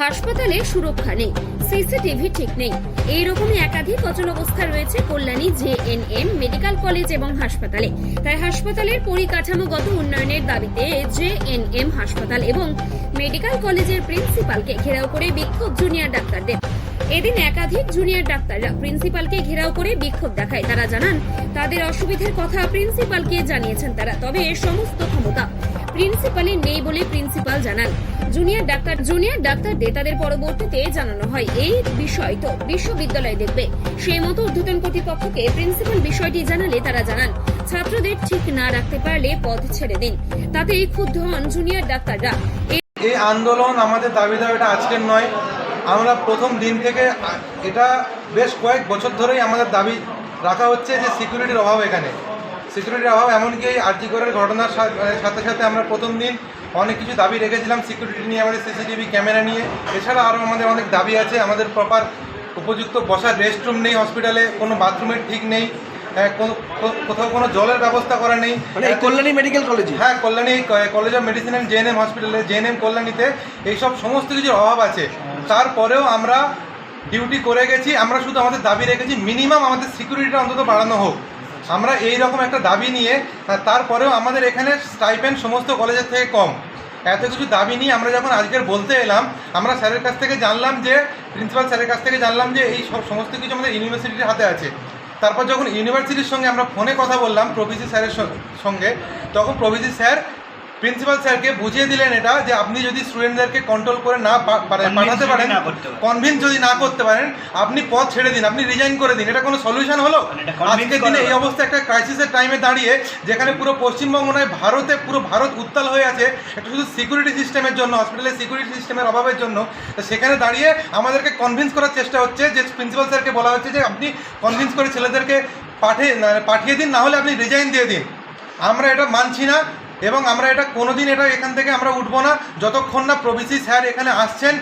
হাসপাতালে সুরক্ষা নেই, সিসিটিভি ঠিক নেই। এইরকমই একাধিক অচল অবস্থা রয়েছে কল্যাণী জেএনএম মেডিকেল কলেজ এবং হাসপাতালে। তাই হাসপাতালের পরিকাঠামোগত উন্নয়নের দাবিতে জেএনএম হাসপাতাল এবং মেডিকেল কলেজের প্রিন্সিপালকে ঘেরাও করে বিক্ষোভ জুনিয়র ডাক্তারদের। এদিন একাধিক জুনিয়র ডাক্তাররা প্রিন্সিপালকে ঘেরাও করে বিক্ষোভ দেখায়। তারা জানান, তাদের অসুবিধার কথা প্রিন্সিপালকে জানিয়েছেন তারা, তবে সমস্ত ক্ষমতা প্রিন্সিপালের নেই বলে প্রিন্সিপাল জানান। জুনিয়র ডাক্তার, জুনিয়র ডাক্তারদের তাদের পরবর্তীতে জানানো হয়। এই বিষয় তো বিশ্ববিদ্যালয় দেখবে। সেই মতো ঊর্ধ্বতন কর্তৃপক্ষকে প্রিন্সিপাল বিষয়টি জানালে তারা জানান, ছাত্রদের ঠিক না রাখতে পারলে পথ ছেড়ে দিন। তাতেই ক্ষুব্ধ হন জুনিয়র ডাক্তাররা। এই আন্দোলন আমাদের দাবি দাওয়া এটা আজকের নয়। আমরা প্রথম দিন থেকে এটা বেশ কয়েক বছর ধরেই আমাদের দাবি রাখা হচ্ছে যে সিকিউরিটির অভাব এখানে। সিকিউরিটির অভাব এমনকি এই আর্জিকরের ঘটনার সাথে সাথে আমরা প্রথম দিন অনেক কিছু দাবি রেখেছিলাম সিকিউরিটি নিয়ে আমাদের সিসিটিভি ক্যামেরা নিয়ে। এছাড়া আরও আমাদের অনেক দাবি আছে আমাদের প্রপার উপযুক্ত বসার রেস্টরুম নেই হসপিটালে কোনো বাথরুমের ঠিক নেই কোথাও কোনো জলের ব্যবস্থা করা নেই। মানে এই কল্যাণী মেডিকেল কলেজ? হ্যাঁ Kalyani college of medicine and JNM হসপিটালে জেএনএম কল্যাণীতে এইসব সমস্ত কিছুর অভাব আছে। তারপরেও আমরা ডিউটি করে গেছি আমরা শুধু আমাদের দাবি রেখেছি মিনিমাম আমাদের সিকিউরিটিটা অন্তত বাড়ানো হোক। আমরা এই রকম একটা দাবি নিয়ে তারপরেও আমাদের এখানে স্টাইপেন্ড সমস্ত কলেজের থেকে কম। এত কিছু দাবি নিয়ে আমরা যখন আজকের বলতে এলাম, আমরা স্যারের কাছ থেকে জানলাম যে প্রিন্সিপাল স্যারের কাছ থেকে জানলাম যে এই সব সমস্ত কিছু আমাদের ইউনিভার্সিটির হাতে আছে। তারপর যখন ইউনিভার্সিটির সঙ্গে আমরা ফোনে কথা বললাম প্রভিজি স্যারের সঙ্গে, তখন প্রভিজি স্যার প্রিন্সিপাল স্যারকে বুঝিয়ে দিলেন এটা যে আপনি যদি স্টুডেন্টদেরকে কন্ট্রোল করে না পাঠাতে পারেন। কনভিন্স যদি না করতে পারেন আপনি পথ ছেড়ে দিন আপনি রিজাইন করে দিন। এটা কোনো সলিউশন হলো? মানে আজকের দিনে এই অবস্থা একটা ক্রাইসিসের টাইমে দাঁড়িয়ে যেখানে পুরো পশ্চিমবঙ্গ নয় ভারতে পুরো ভারত উত্তাল হয়ে আছে একটা শুধু সিকিউরিটি সিস্টেমের জন্য হসপিটালের সিকিউরিটি সিস্টেমের অভাবের জন্য। তো সেখানে দাঁড়িয়ে আমাদেরকে কনভিন্স করার চেষ্টা হচ্ছে যে প্রিন্সিপাল স্যারকে বলা হচ্ছে যে আপনি কনভিন্স করে ছেলেদেরকে পাঠিয়ে পাঠিয়ে দিন না হলে আপনি রিজাইন দিয়ে দিন। আমরা এটা মানছি না। এবং আমরা এটা কোনোদিন এটা এখান থেকে আমরা উঠবো না। যতক্ষণ না প্রভিসি স্যার এখানে আসছেন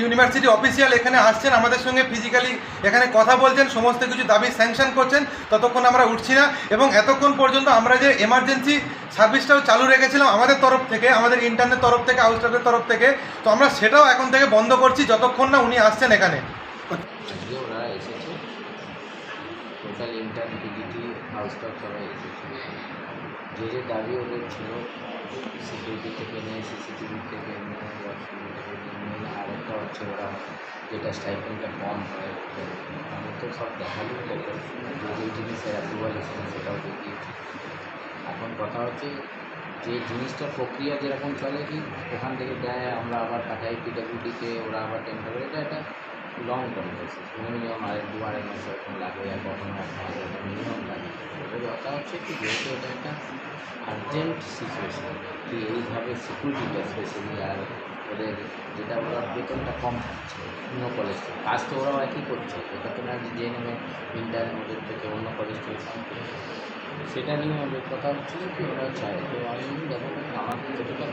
ইউনিভার্সিটি অফিসিয়াল এখানে আসছেন, আমাদের সঙ্গে ফিজিক্যালি এখানে কথা বলছেন, সমস্ত কিছু দাবি স্যাংশন করছেন, ততক্ষণ আমরা উঠছি না। এবং এতক্ষণ পর্যন্ত আমরা যে এমার্জেন্সি সার্ভিসটাও চালু রেখেছিলাম আমাদের তরফ থেকে, আমাদের ইন্টারনেট তরফ থেকে আউটস্টাফের তরফ থেকে, তো আমরা সেটাও এখন থেকে বন্ধ করছি, যতক্ষণ না উনি আসছেন এখানে। Total intern PDT house staff সবাই এসেছে যে যে দাবি ওদের ছিল সিকিউরিটি থেকে নিয়ে সিসিটিভি থেকে নিয়ে ওয়াশরুম থেকে নিয়ে আরেকটা হচ্ছে ওরা যেটা স্টাইপেন্ডটা কম হয় আমি তো সব দেখালি যে যে জিনিসের অ্যাপ্রুভাল এসেছে সেটাও দেখিয়েছি এখন কথা হচ্ছে, যে জিনিসটা প্রক্রিয়া যেরকম চলে কি, ওখান থেকে দেয়, আমরা আবার পাঠাই পিডাব্লিউডিকে ওরা আবার টেন্ডার এটা একটা লং টার্ম প্রসেস মিনিমাম আর দু আড়াই মাস এরকম লাগে, আর কখনো এক মাস এরকম মিনিমাম লাগে। এবার কথা হচ্ছে কি, যেহেতু এটা একটা আর্জেন্ট সিচুয়েশান কি এইভাবে সিকিউরিটিটা স্পেশালি আর ওদের যেটা ওরা বেতনটা কম থাকছে অন্য কলেজ থেকে। কাজ তো ওরাও একই করছে, ওটা তো না যে নেবে ইন্টার ওদের থেকে অন্য কলেজ থেকে কম সেটা নিয়ে আমাদের কথা হচ্ছিল কি, ওরা চায়। তো আমি দেখো, আমাদের যতটা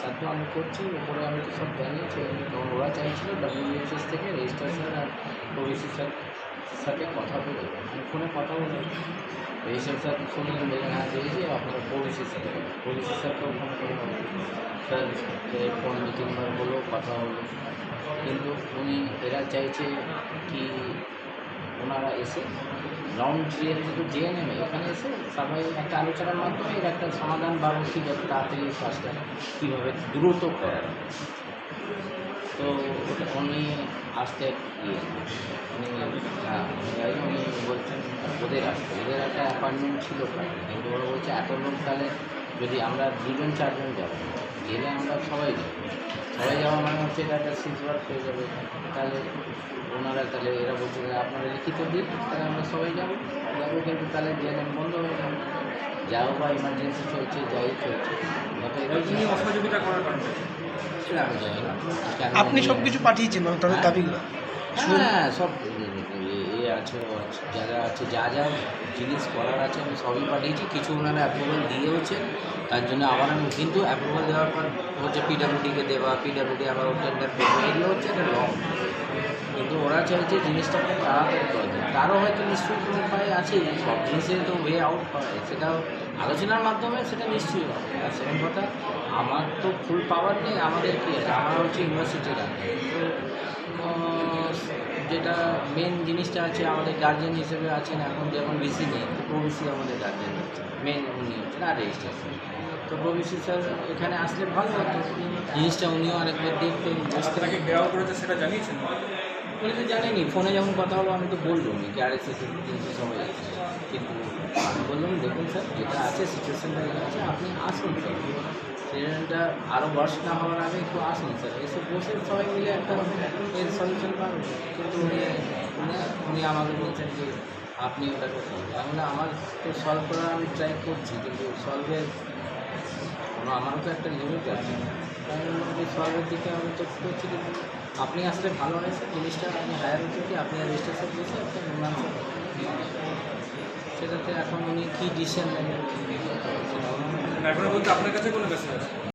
সাধ্য আমি করছি, ওপরে আমি তো সব জানিয়েছি তখন ওরা চাইছিল ডাব্লিউএইচএস থেকে রেজিস্ট্রেশন আর ওবিসি স্যার সাথে কথা বলে আমি ফোনে কথা বলে। রেজিস্ট্রার স্যার শুনলেন বললেন হ্যাঁ দিয়েছি আপনারা ওবিসি স্যার ওবিসি স্যারকেও ফোন করে স্যার ফোন দু তিনবার হলো কথা হলো কিন্তু উনি এরা চাইছে কি ওনারা এসে রাউন্ড থ্রিয়ের যেহেতু জেএনএম এখানে এসে সবাই একটা আলোচনার মাধ্যমে এর একটা সমাধান বা ঠিক আছে তাড়াতাড়ি কাজটা কীভাবে দ্রুত করা উনি আসতে ইয়ে উনি হ্যাঁ উনি বলছেন ওদের আসতে। ওদের একটা অ্যাপয়েন্টমেন্ট ছিল কিন্তু ওরা বলছে এত লোক তাহলে যদি আমরা দুজন, চারজন যাব, গেলে আমরা সবাই যাব। সবাই যাওয়া মানে হচ্ছে এটা একটা সিজ ওয়ার্ক হয়ে যাবে। তাহলে ওনারা তাহলে এরা বলছে আপনারা লিখিত দিন, তাহলে আমরা সবাই যাব। যাব কিন্তু তাহলে জেএনএম বন্ধ হয়ে যাবে। যাও বা ইমার্জেন্সি চলছে, যাই চলছে। অসহযোগিতা করার কারণে সেটা আমি জানি না আপনি সব কিছু পাঠিয়েছেন মানে তাদের দাবিগুলো হ্যাঁ সব এ- আছে যা যা আছে যা যা জিনিস করার আছে আমি সবই পাঠিয়েছি কিছু ওনারা অ্যাপ্রুভাল দিয়েওছে তার জন্য আবার আমি কিন্তু অ্যাপ্রুভাল দেওয়ার পর হচ্ছে পিডাব্লিউডিকে দেওয়া পিডাব্লিউডি আবার টেন্ডার এগুলো হচ্ছে একটা লং। কিন্তু ওরা চাইছে জিনিসটা খুব তাড়াতাড়ি করে দেয় তারও হয়তো নিশ্চয়ই কোনো উপায় আছে সব জিনিসের তো ওয়ে আউট হয় সেটা আলোচনার মাধ্যমে সেটা নিশ্চয়ই হবে। আর সেকেন্ড কথা আমার তো ফুল পাওয়ার নেই আমাদের কি আছে? আমার হচ্ছে ইউনিভার্সিটির তো যেটা মেন জিনিসটা আছে আমাদের গার্জেন হিসেবে আছেন এখন যেমন বিসি নেই প্রবিসি আমাদের গার্জেন হচ্ছে। মেন উনি হচ্ছেন আর রেজিস্ট্রেশন তো প্রবিসি স্যার এখানে আসলে ভালো হতো জিনিসটা উনিও আরেকবার দেখতেন বুঝতে তাকে দেওয়া করেছে সেটা জানিয়েছেন উনি তো জানেনি ফোনে যখন কথা হলো আমি তো বললাম কি আর এসে তিনশো সবাই আছে কিন্তু আমি বললাম দেখুন স্যার যেটা আছে সিচুয়েশনটা আছে আপনি আসুন স্যার সিচুয়েশনটা আরও ওয়ার্স না হওয়ার আগে একটু আসুন স্যার। এসে বসে সবাই মিলে একটা এর সলিউশন পাবেন। কিন্তু উনি উনি আমাকে বলছেন যে আপনি সলভ আমি বললাম, আমার তো সলভ করার আমি ট্রাই করছি কিন্তু সলভের আমারও তো একটা লিমিট আছে। তাই সলভের দিকে আমি তো করছি কিন্তু আপনি আসলে ভালো হয় স্যার জিনিসটা আমি হায়ার হচ্ছে কি? আপনি আর রেজিস্ট্রেশন বসে একটা। সেটাতে এখন উনি কী ডিসিশন নেবেন? এখন বলতে আপনার কাছে কোনো মেসেজ আছে?